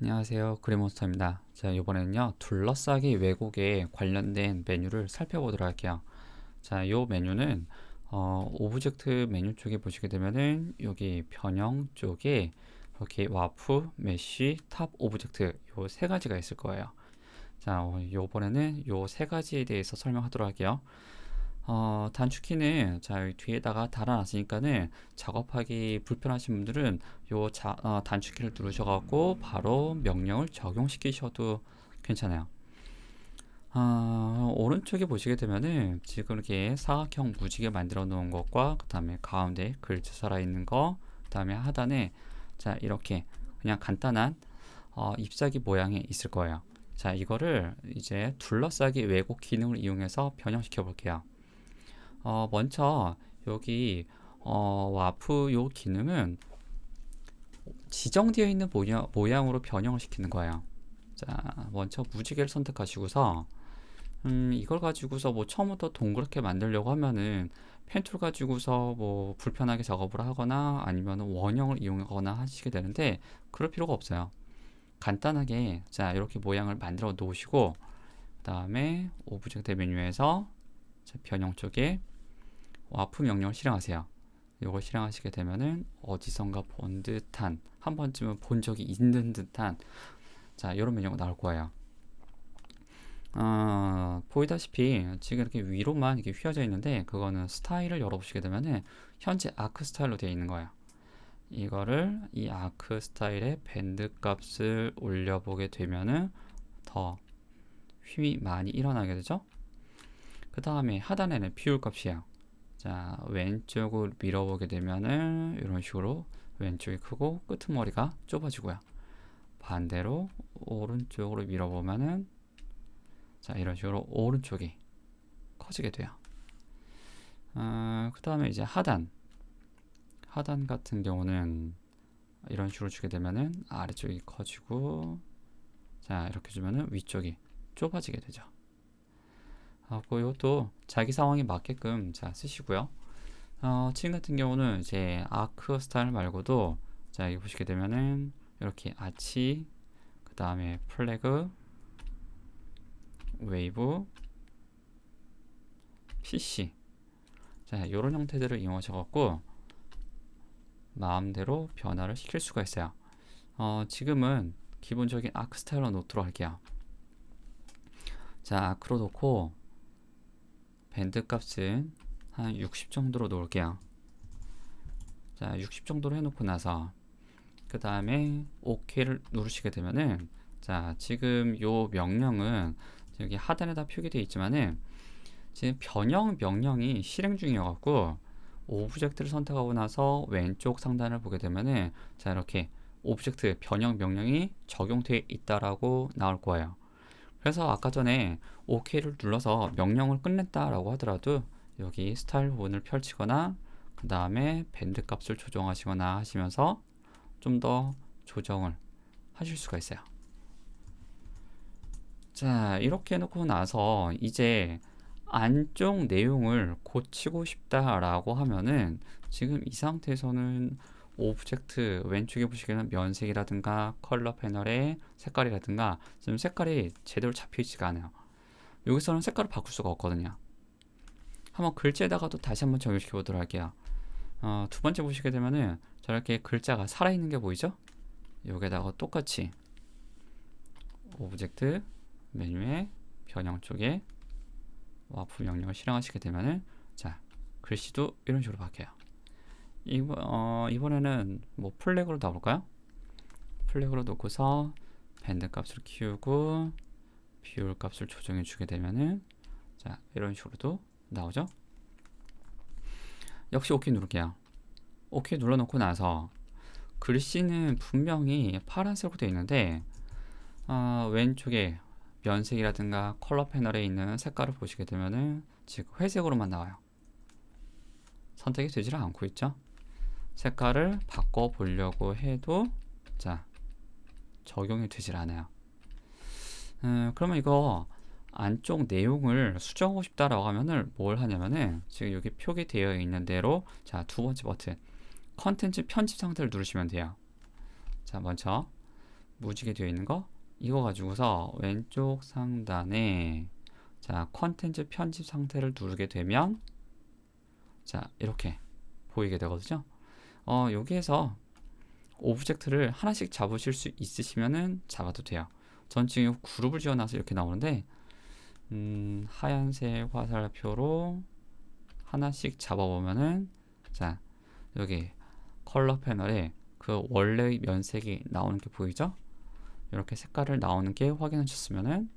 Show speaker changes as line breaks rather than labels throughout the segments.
안녕하세요. 그리몬스터입니다. 자, 이번에는요, 둘러싸기 왜곡에 관련된 메뉴를 살펴보도록 할게요. 자, 요 메뉴는, 어, 오브젝트 메뉴 쪽에 보시게 되면은, 여기 변형 쪽에 이렇게 와프, 메쉬, 탑 오브젝트 요 세 가지가 있을 거예요. 자, 어, 요번에는 요 세 가지에 대해서 설명하도록 할게요. 어, 단축키는 자 여기 뒤에다가 달아놨으니까는 작업하기 불편하신 분들은 요 자, 어, 단축키를 누르셔갖고 바로 명령을 적용시키셔도 괜찮아요. 어, 오른쪽에 보시게 되면은 지금 이렇게 사각형 무지개 만들어 놓은 것과 그 다음에 가운데 글자 살아있는 거, 그 다음에 하단에 자 이렇게 그냥 간단한 어, 잎사귀 모양이 있을 거예요. 자 이거를 이제 둘러싸기 왜곡 기능을 이용해서 변형시켜 볼게요. 어, 먼저 여기 어, 와프 요 기능은 지정되어 있는 모양, 모양으로 변형을 시키는 거예요. 자, 먼저 무지개를 선택하시고서 음, 이걸 가지고서 뭐 처음부터 동그랗게 만들려고 하면은 펜툴 가지고서 뭐 불편하게 작업을 하거나 아니면 원형을 이용하거나 하시게 되는데 그럴 필요가 없어요. 간단하게 자 이렇게 모양을 만들어 놓으시고 그 다음에 오브젝트 메뉴에서 자, 변형 쪽에 와프 명령을 실행하세요. 이걸 실행하시게 되면은 어디선가 본 듯한 한 번쯤은 본 적이 있는 듯한 자 이런 메뉴가 나올 거예요. 어, 보이다시피 지금 이렇게 위로만 이렇게 휘어져 있는데 그거는 스타일을 열어보시게 되면은 현재 아크 스타일로 되어 있는 거예요. 이거를 이 아크 스타일의 밴드 값을 올려보게 되면은 더 휘이 많이 일어나게 되죠. 그 다음에 하단에는 비율 값이에요. 자, 왼쪽을 밀어보게 되면은 이런 식으로 왼쪽이 크고 끄트머리가 좁아지고요. 반대로 오른쪽으로 밀어보면은 자, 이런 식으로 오른쪽이 커지게 돼요. 어, 그 다음에 이제 하단. 하단 같은 경우는 이런 식으로 주게 되면은 아래쪽이 커지고 자, 이렇게 주면은 위쪽이 좁아지게 되죠. 하고 이것도 자기 상황에 맞게끔 자 쓰시고요. 어, 친 같은 경우는 이제 아크 스타일 말고도 자 여기 보시게 되면은 이렇게 아치 그 다음에 플래그 웨이브 PC 자 이런 형태들을 이용하셔 갖고 마음대로 변화를 시킬 수가 있어요. 어, 지금은 기본적인 아크 스타일로 놓도록 할게요. 자 아크로 놓고 밴드 값은 한 60 정도로 놓을게요. 자, 60 정도로 해놓고 나서 그 다음에 OK를 누르시게 되면은 자, 지금 요 명령은 여기 하단에다 표기되어 있지만은 지금 변형 명령이 실행 중이어갖고 오브젝트를 선택하고 나서 왼쪽 상단을 보게 되면은 자, 이렇게 오브젝트 변형 명령이 적용되어 있다라고 나올 거예요. 그래서 아까 전에 OK를 눌러서 명령을 끝냈다라고 하더라도 여기 스타일 부분을 펼치거나 그 다음에 밴드 값을 조정하시거나 하시면서 좀 더 조정을 하실 수가 있어요. 자, 이렇게 해놓고 나서 이제 안쪽 내용을 고치고 싶다라고 하면은 지금 이 상태에서는 오브젝트 왼쪽에 보시기에는 면색이라든가 컬러 패널의 색깔이라든가 지금 색깔이 제대로 잡혀 있지가 않아요. 여기서는 색깔을 바꿀 수가 없거든요. 한번 글자에다가도 다시 한번 적용시켜 보도록 할게요. 어, 두 번째 보시게 되면은 저렇게 글자가 살아있는 게 보이죠? 여기다가 똑같이 오브젝트 메뉴에 변형 쪽에 와프 명령을 실행하시게 되면은 자 글씨도 이런 식으로 바뀌어요. 이번 어, 이번에는 뭐 플래그로 나올까요? 플래그로 놓고서 밴드 값을 키우고 비율 값을 조정해 주게 되면은 자 이런 식으로도 나오죠. 역시 OK 누를게요. OK 눌러놓고 나서 글씨는 분명히 파란색으로 되어 있는데 어, 왼쪽에 면색이라든가 컬러 패널에 있는 색깔을 보시게 되면은 지금 회색으로만 나와요. 선택이 되질 않고 있죠. 색깔을 바꿔 보려고 해도 자 적용이 되질 않아요. 음, 그러면 이거 안쪽 내용을 수정하고 싶다라고 하면은 뭘 하냐면은 지금 여기 표기되어 있는 대로 자 두 번째 버튼 컨텐츠 편집 상태를 누르시면 돼요. 자 먼저 무지개 되어 있는 거 이거 가지고서 왼쪽 상단에 자 컨텐츠 편집 상태를 누르게 되면 자 이렇게 보이게 되거든요. 어 여기에서 오브젝트를 하나씩 잡으실 수 있으시면은 잡아도 돼요. 전 지금 그룹을 지어놔서 이렇게 나오는데 음, 하얀색 화살표로 하나씩 잡아보면은 자 여기 컬러 패널에 그 원래 면색이 나오는 게 보이죠? 이렇게 색깔을 나오는 게 확인하셨으면은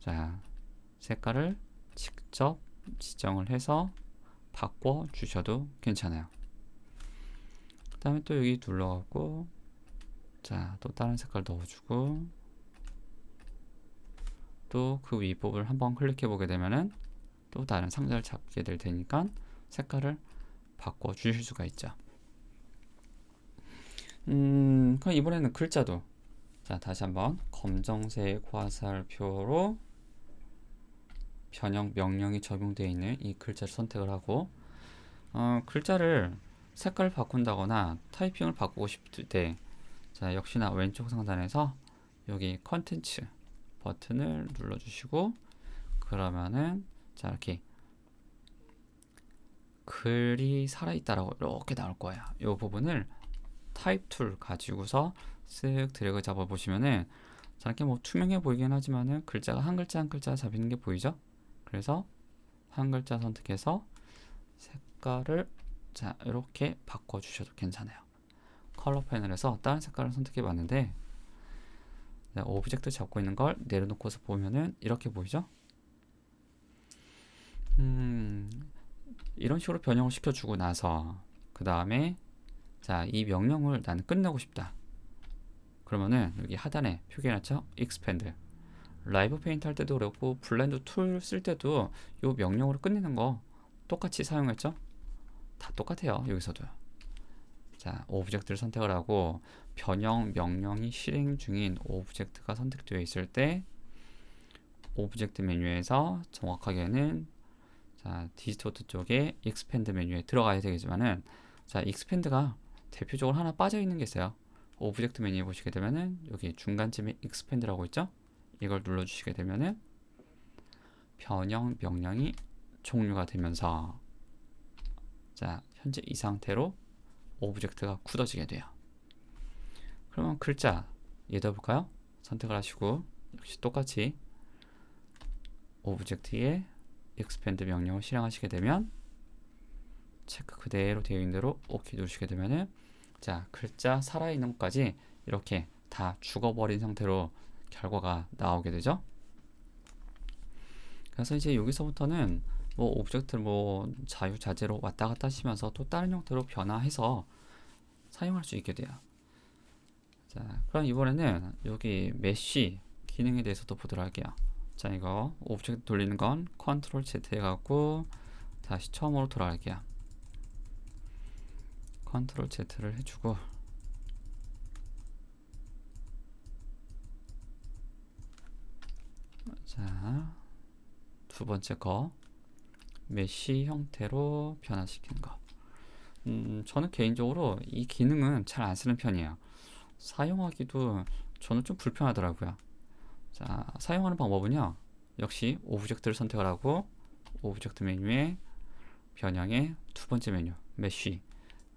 자 색깔을 직접 지정을 해서 바꿔 주셔도 괜찮아요. 그 다음에 또 여기 눌러갖고 자 또 다른 색깔 넣어주고 또그 윗부분을 한번 클릭해 보게 되면은 또 다른 상자를 잡게 될 테니까 색깔을 바꿔 주실 수가 있죠. 음, 그럼 이번에는 글자도 자 다시 한번 검정색 화살표로 변형 명령이 적용되어 있는 이 글자를 선택을 하고 어, 글자를 색깔을 바꾼다거나 타이핑을 바꾸고 싶을 때 자, 역시나 왼쪽 상단에서 여기 컨텐츠 버튼을 눌러 주시고 그러면은 자 이렇게 글이 살아있다라고 이렇게 나올 거예요. 이 부분을 타입 툴 가지고서 쓱 드래그 잡아 보시면은 자 이렇게 뭐 투명해 보이긴 하지만은 글자가 한 글자 한 글자 잡히는 게 보이죠? 그래서 한 글자 선택해서 색깔을 자 이렇게 바꿔 주셔도 괜찮아요. 컬러 패널에서 다른 색깔을 선택해 봤는데 네, 오브젝트 잡고 있는 걸 내려놓고서 보면은 이렇게 보이죠? 음, 이런 식으로 변형을 시켜주고 나서 그 다음에 자, 이 명령을 나는 끝내고 싶다. 그러면은 여기 하단에 표기해놨죠? expand. 라이브 페인트 할 때도 그렇고 블렌드 툴 쓸 때도 이 명령으로 끝내는 거 똑같이 사용했죠? 다 똑같아요. 여기서도. 자, 오브젝트를 선택을 하고 변형 명령이 실행 중인 오브젝트가 선택되어 있을 때 오브젝트 메뉴에서 정확하게는 자, 디스토트 쪽에 expand 메뉴에 들어가야 되겠지만은 자, expand가 대표적으로 하나 빠져 있는 게 있어요. 오브젝트 메뉴에 보시게 되면은 여기 중간쯤에 expand라고 있죠? 이걸 눌러 주시게 되면은 변형 명령이 종료가 되면서 자, 현재 이 상태로 오브젝트가 굳어지게 돼요. 그러면 글자 얘도 볼까요? 선택을 하시고 역시 똑같이 오브젝트에 expand 명령을 실행하시게 되면 체크 그대로 되어 있는 대로 OK 누르시게 되면은 자 글자 살아있는 것까지 이렇게 다 죽어버린 상태로 결과가 나오게 되죠. 그래서 이제 여기서부터는 뭐 오브젝트를 뭐 자유자재로 왔다 갔다 하시면서 또 다른 형태로 변화해서 사용할 수 있게 돼요. 자, 그럼 이번에는 여기 메쉬 기능에 대해서도 보도록 할게요. 자, 이거 오브젝트 돌리는 건 컨트롤 Z 해갖고 다시 처음으로 돌아갈게요. 컨트롤 Z를 해주고 자, 두 번째 거 메쉬 형태로 변화시키는 거. 음, 저는 개인적으로 이 기능은 잘 안 쓰는 편이에요. 사용하기도 저는 좀 불편하더라고요. 자, 사용하는 방법은요. 역시 오브젝트를 선택을 하고 오브젝트 메뉴에 변형의 두 번째 메뉴 메쉬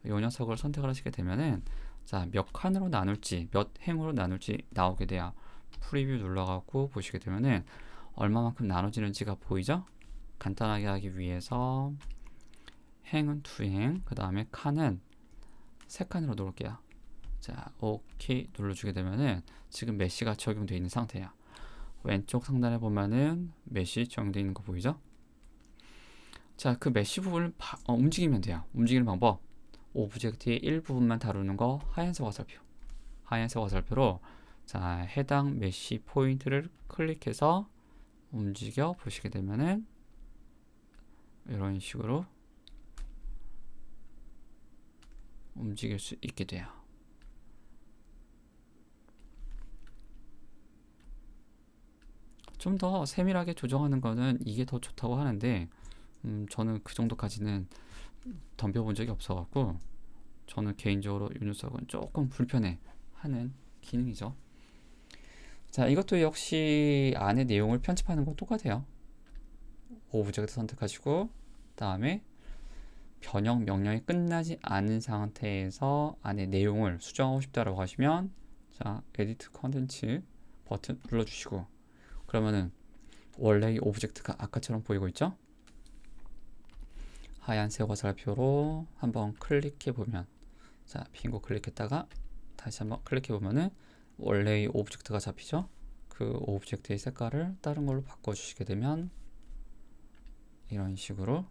이 녀석을 선택을 하시게 되면은 자, 몇 칸으로 나눌지 몇 행으로 나눌지 나오게 돼요. 프리뷰 눌러갖고 보시게 되면은 얼마만큼 나눠지는지가 보이죠? 간단하게 하기 위해서 행은 두 행, 그 다음에 칸은 세 칸으로 놓을게요. 자, 오케이 눌러주게 되면은 지금 메시가 적용되어 있는 상태야. 왼쪽 상단에 보면은 메시 적용되어 있는 거 보이죠? 자, 그 메시 부분을 바, 어, 움직이면 돼요. 움직이는 방법. 오브젝트의 일부분만 다루는 거 하얀색 화살표. 하얀색 화살표로 자, 해당 메시 포인트를 클릭해서 움직여 보시게 되면은 이런 식으로 움직일 수 있게 돼요. 좀 더 세밀하게 조정하는 거는 이게 더 좋다고 하는데 음, 저는 그 정도까지는 덤벼본 적이 없어갖고 저는 개인적으로 이 녀석은 조금 불편해 하는 기능이죠. 자, 이것도 역시 안에 내용을 편집하는 거 똑같아요. 오브젝트 선택하시고 다음에 변형 명령이 끝나지 않은 상태에서 안에 내용을 수정하고 싶다라고 하시면 자, 에디트 컨텐츠 버튼 눌러주시고 그러면은 원래 이 오브젝트가 아까처럼 보이고 있죠? 하얀색 화살표로 한번 클릭해 보면 자, 빈거 클릭했다가 다시 한번 클릭해 보면은 원래의 오브젝트가 잡히죠? 그 오브젝트의 색깔을 다른 걸로 바꿔 주시게 되면 이런 식으로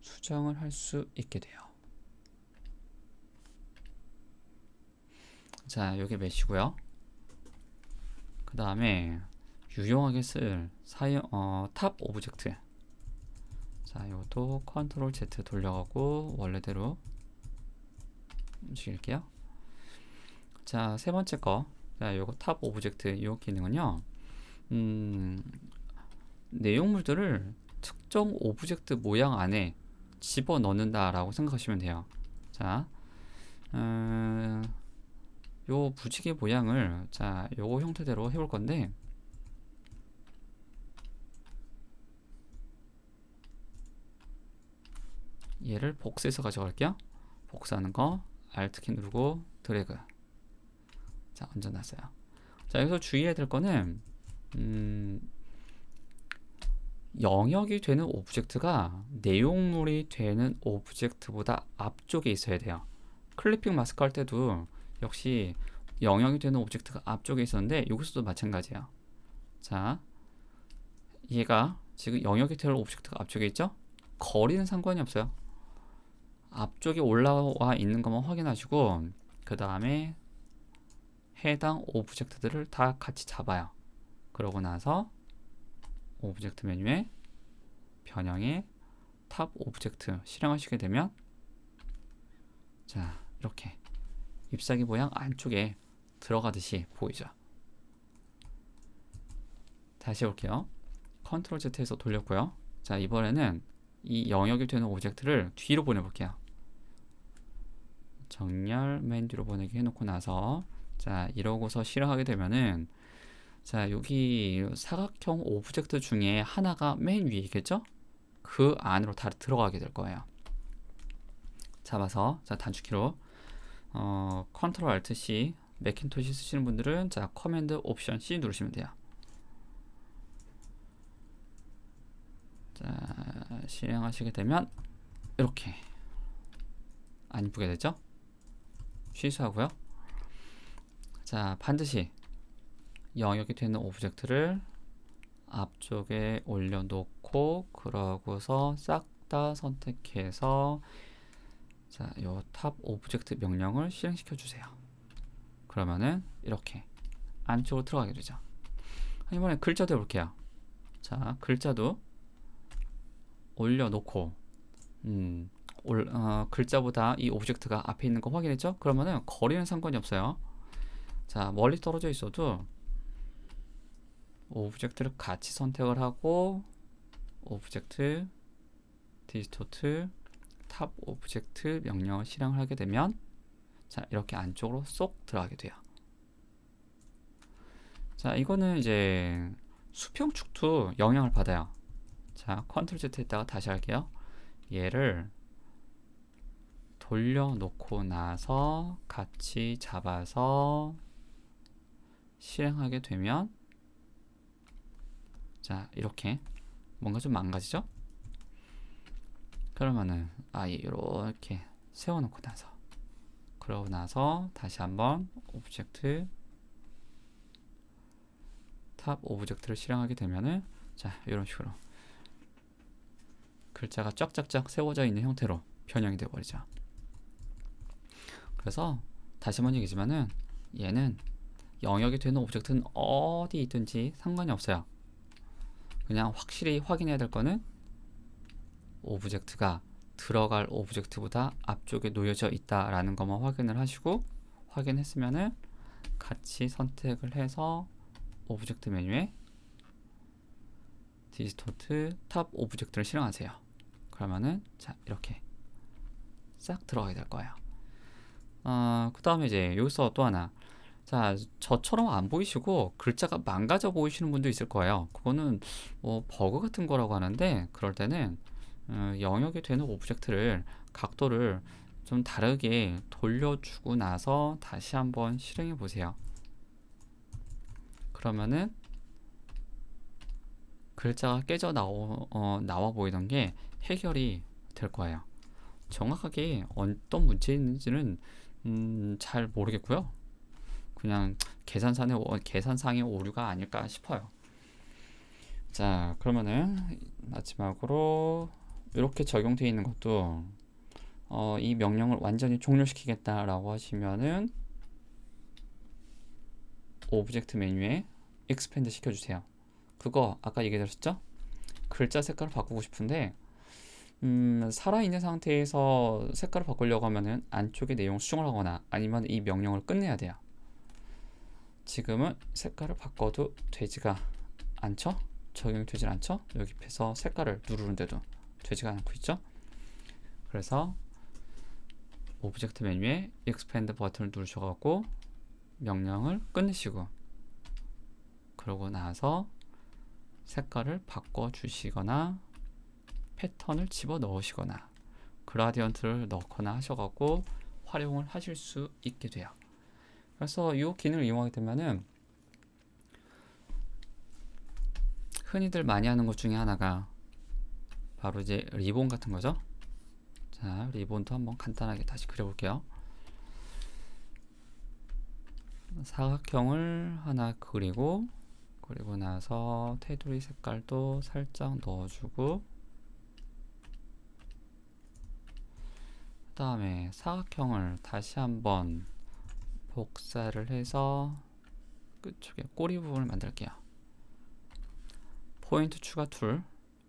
수정을 할 수 있게 돼요. 자, 여기 메시고요. 그 다음에 유용하게 쓸 사용 어, 탑 오브젝트. 자, 이것도 컨트롤 Z 돌려가고 원래대로 움직일게요. 자, 세 번째 거. 자, 요거 탑 오브젝트 이 기능은요. 음, 내용물들을 특정 오브젝트 모양 안에 집어 넣는다라고 생각하시면 돼요. 자, 음, 요 무지개 모양을 자, 요거 형태대로 해볼 건데 얘를 복사해서 가져갈게요. 복사하는 거 Alt키 누르고 드래그 자 얹어놨어요. 자 여기서 주의해야 될 거는 음, 영역이 되는 오브젝트가 내용물이 되는 오브젝트보다 앞쪽에 있어야 돼요. 클리핑 마스크 할 때도 역시 영역이 되는 오브젝트가 앞쪽에 있었는데 여기서도 마찬가지예요. 자, 얘가 지금 영역이 되는 오브젝트가 앞쪽에 있죠? 거리는 상관이 없어요. 앞쪽에 올라와 있는 것만 확인하시고 그 다음에 해당 오브젝트들을 다 같이 잡아요. 그러고 나서 오브젝트 메뉴에 변형에 탑 오브젝트 실행하시게 되면 자 이렇게 잎사귀 모양 안쪽에 들어가듯이 보이죠. 다시 해볼게요. 컨트롤 Z에서 돌렸고요. 자 이번에는 이 영역이 되는 오브젝트를 뒤로 보내볼게요. 정렬 맨 뒤로 보내기 해놓고 나서 자 이러고서 실행하게 되면은 자 여기 사각형 오브젝트 중에 하나가 맨 위에 있겠죠? 그 안으로 다 들어가게 될 거예요. 잡아서 자 단축키로 어, 컨트롤 알트 C 맥킨토시 쓰시는 분들은 자 커맨드 옵션 C 누르시면 돼요. 자 실행하시게 되면 이렇게 안 이쁘게 되죠? 취소하고요. 자 반드시 영역이 되는 오브젝트를 앞쪽에 올려놓고 그러고서 싹 다 선택해서 자, 요 탑 오브젝트 명령을 실행시켜 주세요. 그러면은 이렇게 안쪽으로 들어가게 되죠. 이번에 글자도 해볼게요. 자, 글자도 올려놓고 음, 올, 어, 글자보다 이 오브젝트가 앞에 있는 거 확인했죠? 그러면은 거리는 상관이 없어요. 자, 멀리 떨어져 있어도 오브젝트를 같이 선택을 하고 오브젝트 디스토트 탑 오브젝트 명령을 실행을 하게 되면 자 이렇게 안쪽으로 쏙 들어가게 돼요. 자 이거는 이제 수평축도 영향을 받아요. 자 컨트롤 Z 했다가 다시 할게요. 얘를 돌려놓고 나서 같이 잡아서 실행하게 되면 자 이렇게 뭔가 좀 망가지죠? 그러면은 아예 이렇게 세워놓고 나서 그러고 나서 다시 한번 오브젝트 탑 오브젝트를 실행하게 되면은 자 이런 식으로 글자가 쫙쫙쫙 세워져 있는 형태로 변형이 되어 버리죠. 그래서 다시 한번 얘기지만은 얘는 영역이 되는 오브젝트는 어디 있든지 상관이 없어요. 그냥 확실히 확인해야 될 거는 오브젝트가 들어갈 오브젝트보다 앞쪽에 놓여져 있다라는 것만 확인을 하시고 확인했으면은 같이 선택을 해서 오브젝트 메뉴에 디스토트 탑 오브젝트를 실행하세요. 그러면은 자 이렇게 싹 들어가게 될 거예요. 어, 그 다음에 이제 여기서 또 하나 자, 저처럼 안 보이시고 글자가 망가져 보이시는 분도 있을 거예요. 그거는 뭐 버그 같은 거라고 하는데 그럴 때는 어, 영역이 되는 오브젝트를 각도를 좀 다르게 돌려주고 나서 다시 한번 실행해 보세요. 그러면은 글자가 깨져 나오, 어, 나와 보이던 게 해결이 될 거예요. 정확하게 어떤 문제인지는 음, 잘 모르겠고요. 그냥 계산상의, 오- 계산상의 오류가 아닐까 싶어요. 자, 그러면은 마지막으로 이렇게 적용되어 있는 것도 어, 이 명령을 완전히 종료시키겠다라고 하시면은 오브젝트 메뉴에 expand 시켜주세요. 그거 아까 얘기드렸죠? 글자 색깔을 바꾸고 싶은데 음, 살아있는 상태에서 색깔을 바꾸려고 하면은 안쪽에 내용 수정을 하거나 아니면 이 명령을 끝내야 돼요. 지금은 색깔을 바꿔도 되지가 않죠? 적용되질 않죠? 여기 앞에서 색깔을 누르는데도 되지가 않고 있죠? 그래서 오브젝트 메뉴에 expand 버튼을 누르셔갖고 명령을 끝내시고 그러고 나서 색깔을 바꿔 주시거나 패턴을 집어 넣으시거나 그라디언트를 넣거나 하셔갖고 활용을 하실 수 있게 돼요. 그래서 이 기능을 이용하게 되면은 흔히들 많이 하는 것 중에 하나가 바로 이제 리본 같은 거죠. 자, 리본도 한번 간단하게 다시 그려볼게요. 사각형을 하나 그리고 그리고 나서 테두리 색깔도 살짝 넣어주고 그 다음에 사각형을 다시 한번 복사를 해서 끝쪽에 꼬리 부분을 만들게요. 포인트 추가 툴,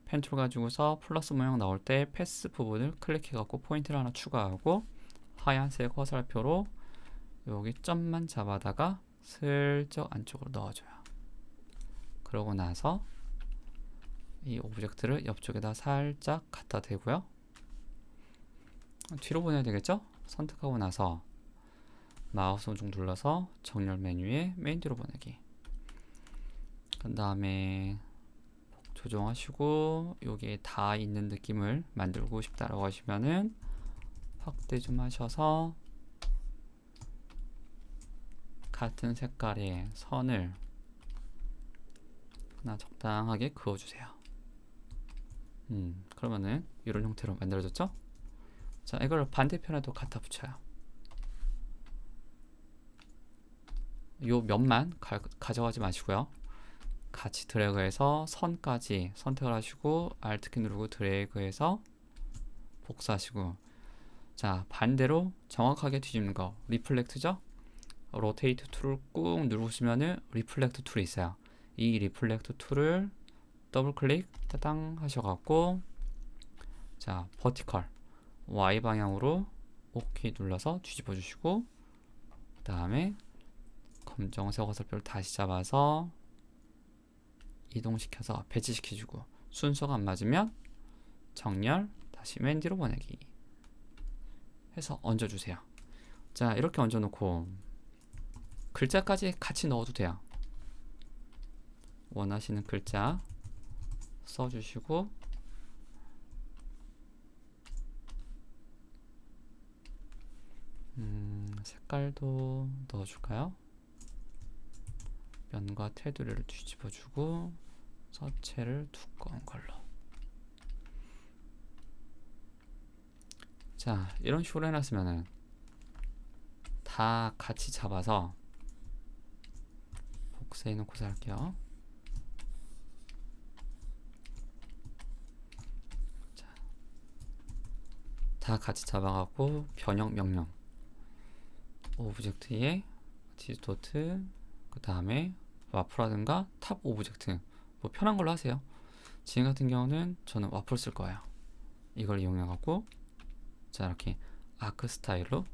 펜툴 가지고서 플러스 모양 나올 때 패스 부분을 클릭해 갖고 포인트를 하나 추가하고 하얀색 화살표로 여기 점만 잡아다가 슬쩍 안쪽으로 넣어줘요. 그러고 나서 이 오브젝트를 옆쪽에다 살짝 갖다 대고요. 뒤로 보내야 되겠죠? 선택하고 나서 마우스 오종 눌러서 정렬 메뉴에 메인 뒤로 보내기. 그 다음에 조정하시고 여기에 다 있는 느낌을 만들고 싶다라고 하시면은 확대 좀 하셔서 같은 색깔의 선을 하나 적당하게 그어주세요. 음, 그러면은 이런 형태로 만들어졌죠? 자, 이걸 반대편에도 갖다 붙여요. 요 면만 가, 가져가지 마시고요. 같이 드래그해서 선까지 선택을 하시고 Alt키 누르고 드래그해서 복사하시고 자 반대로 정확하게 뒤집는 거 리플렉트죠? 로테이트 툴을 꾹 누르시면은 리플렉트 툴이 있어요. 이 리플렉트 툴을 더블 클릭 따당 하셔갖고 자 버티컬 Y 방향으로 OK 눌러서 뒤집어 주시고 그 다음에 검정색 화살표를 다시 잡아서 이동시켜서 배치시켜주고 순서가 안 맞으면 정렬 다시 맨 뒤로 보내기 해서 얹어주세요. 자 이렇게 얹어놓고 글자까지 같이 넣어도 돼요. 원하시는 글자 써주시고 음, 색깔도 넣어줄까요? 면과 테두리를 뒤집어주고 서체를 두꺼운 걸로. 자 이런 식으로 해놨으면은 다 같이 잡아서 복사해 놓고서 할게요. 자, 다 같이 잡아갖고 변형 명령. 오브젝트에 디스토트 그 다음에 와플하든가 탑 오브젝트. 뭐 편한 걸로 하세요. 지금 같은 경우는 저는 와플 쓸 거예요. 이걸 이용해 갖고 자 이렇게 아크 스타일로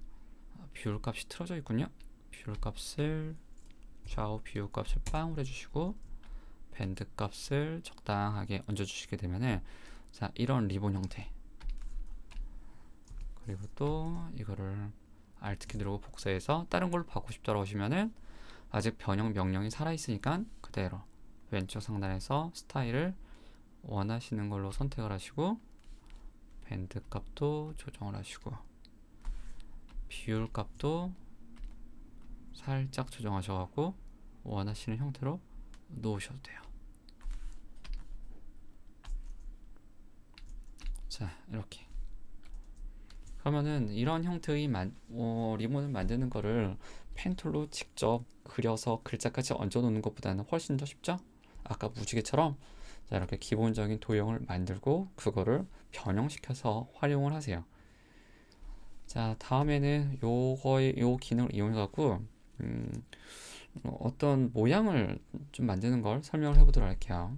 비율 값이 틀어져 있군요. 비율 값을 좌우 비율 값을 빵으로 해주시고 밴드 값을 적당하게 얹어 주시게 되면은 자 이런 리본 형태. 그리고 또 이거를 Alt키 누르고 복사해서 다른 걸로 바꾸고 싶다고 하시면은 아직 변형 명령이 살아있으니까 그대로 왼쪽 상단에서 스타일을 원하시는 걸로 선택을 하시고 밴드 값도 조정을 하시고 비율 값도 살짝 조정하셔갖고 원하시는 형태로 놓으셔도 돼요. 자 이렇게 그러면은 이런 형태의 만, 어, 리본을 만드는 거를 펜툴로 직접 그려서 글자까지 얹어 놓는 것보다는 훨씬 더 쉽죠? 아까 무지개처럼 자, 이렇게 기본적인 도형을 만들고 그거를 변형시켜서 활용을 하세요. 자, 다음에는 요거의 요 기능을 이용해 갖고 음, 어떤 모양을 좀 만드는 걸 설명을 해 보도록 할게요.